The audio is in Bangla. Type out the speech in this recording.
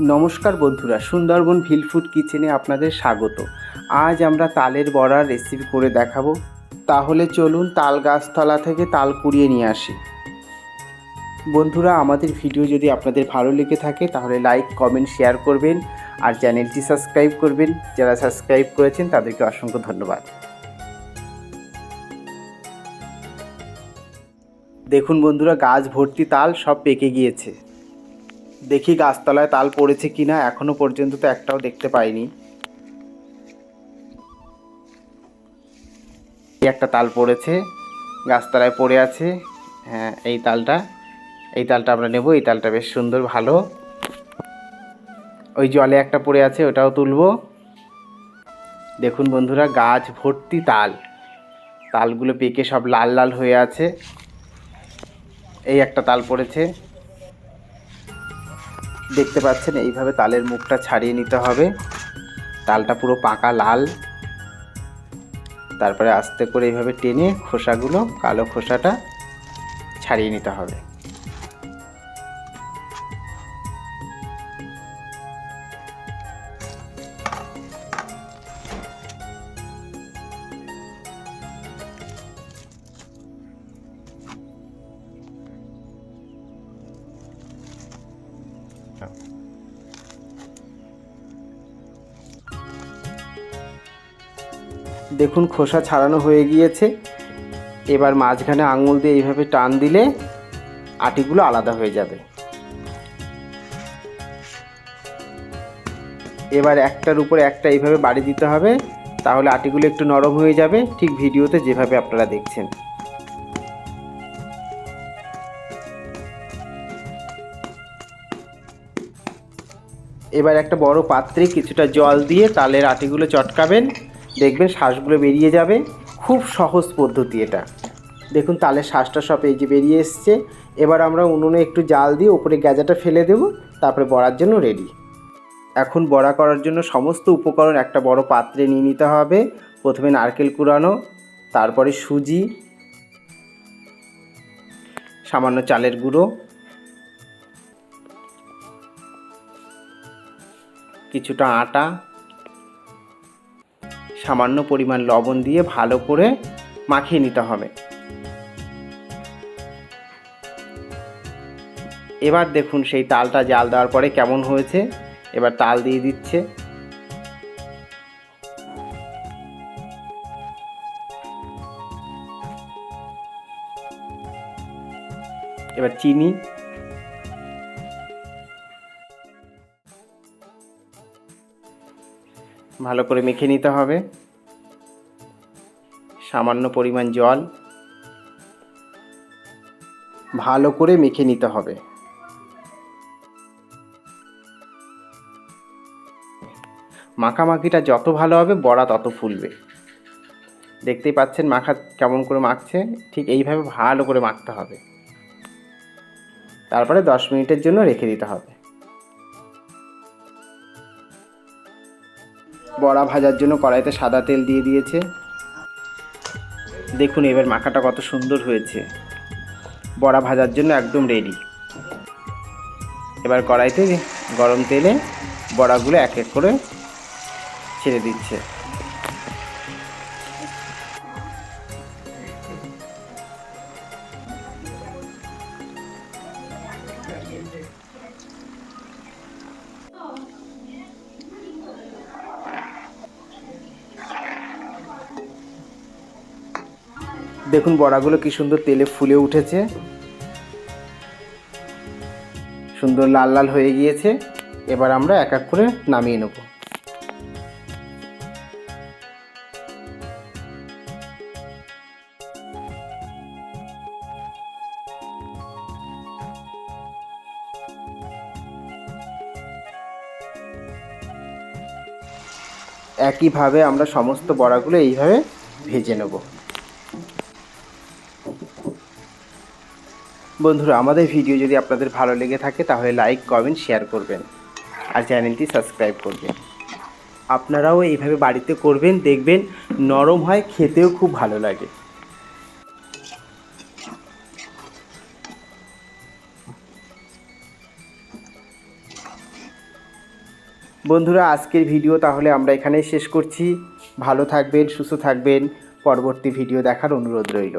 নমস্কার বন্ধুরা, সুন্দরবন ভিল ফুড কিচেনে আপনাদের স্বাগত। আজ আমরা তালের বড়ার রেসিপি করে দেখাবো। তাহলে চলুন তাল গাছতলা থেকে তাল কুড়িয়ে নিয়ে আসি। বন্ধুরা, আমাদের ভিডিও যদি আপনাদের ভালো লেগে থাকে, তাহলে লাইক কমেন্ট শেয়ার করবেন আর চ্যানেলটি সাবস্ক্রাইব করবেন। যারা সাবস্ক্রাইব করেছেন, তাদেরকে অসংখ্য ধন্যবাদ। দেখুন বন্ধুরা, গাছ ভর্তি তাল সব পেকে গিয়েছে। দেখি গাছতলায় তাল পড়েছে কি না এখনও পর্যন্ত তো একটাও দেখতে পাইনি। একটা তাল পড়েছে, গাছতলায় পড়ে আছে। হ্যাঁ এই তালটা এই তালটা আমরা নেব, এই তালটা বেশ সুন্দর, ভালো। ওই জলে একটা পড়ে আছে, ওটাও তুলব। দেখুন বন্ধুরা, গাছ ভর্তি তাল। তালগুলো পেকে সব লাল লাল হয়ে আছে। এই একটা তাল পড়েছে। দেখতে পাচ্ছেন, এইভাবে তালের মুখটা ছাড়িয়ে নিতে হবে। তালটা পুরো পাকা লাল। তারপরে আস্তে করে এইভাবে টেনে খোসাগুলো, কালো খোসাটা ছাড়িয়ে নিতে হবে। দেখুন, খোসা ছাড়ানো হয়ে গিয়েছে। এবার মাঝখানে আঙুল দিয়ে এইভাবে টান দিলে আটিগুলো আলাদা হয়ে যাবে। এবার একটার উপরে একটা এইভাবে বাড়ি দিতে হবে, তাহলে আটিগুলো একটু নরম হয়ে যাবে। ঠিক ভিডিওতে যেভাবে আপনারা দেখছেন। এবার একটা বড় পাত্রে কিছুটা জল দিয়ে তালের আটিগুলো চটকাবেন। দেখবেন শ্বাসগুলো বেরিয়ে যাবে। খুব সহজ পদ্ধতি এটা। দেখুন, তালের শ্বাসটা সব এই যে বেরিয়ে এসছে। এবার আমরা উনুনে একটু জাল দিয়ে উপরে গ্যাজাটা ফেলে দেব। তারপরে বড়ার জন্য রেডি এখন বড়া করার জন্য সমস্ত উপকরণ একটা বড় পাত্রে নিয়ে নিতে হবে। প্রথমে নারকেল কুড়ানো, তারপরে সুজি, সামান্য চালের গুঁড়ো কিছুটা আটা, সামান্য পরিমাণ লবণ দিয়ে ভালো করে মাখিয়ে নিতে হবে। এবার দেখুন সেই তালটা জাল দেওয়ার পরে কেমন হয়েছে। এবার তাল দিয়ে দিচ্ছে। এবার চিনি ভালো করে মেখে নিতে হবে। সামান্য পরিমাণ জল। ভালো করে মেখে নিতে হবে। মাখামাখিটা যত ভালো হবে, বড়া তত ফুলবে। দেখতেই পাচ্ছেন মাখা কেমন করে মাখছে, ঠিক এইভাবে ভালো করে মাখতে হবে। তারপরে দশ মিনিটের জন্য রেখে দিতে হবে। বড়া ভাজার জন্য কড়াইতে সাদা তেল দিয়ে দিয়েছে। দেখুন, এবার মাখাটা কত সুন্দর হয়েছে। বড়া ভাজার জন্য একদম রেডি এবার কড়াইতে গরম তেলে বড়াগুলো এক এক করে ছেড়ে দিচ্ছে। দেখুন বড়াগুলো কি সুন্দর তেলে ফুলে উঠেছে। সুন্দর লাল লাল হয়ে গিয়েছে। এবার আমরা এক এক করে নামিয়ে নেব। একইভাবে আমরা সমস্ত বড়াগুলো এইভাবে ভেজে নেব। বন্ধুরা, আমাদের ভিডিও যদি আপনাদের ভালো লেগে থাকে, তাহলে লাইক কমেন্ট শেয়ার করবেন আর চ্যানেলটি সাবস্ক্রাইব করবেন। আপনারাও এইভাবে বাড়িতে করবেন, দেখবেন নরম হয়, খেতেও খুব ভালো লাগে। বন্ধুরা, আজকের ভিডিও তাহলে আমরা এখানেই শেষ করছি। ভালো থাকবেন, সুস্থ থাকবেন। পরবর্তী ভিডিও দেখার অনুরোধ রইল।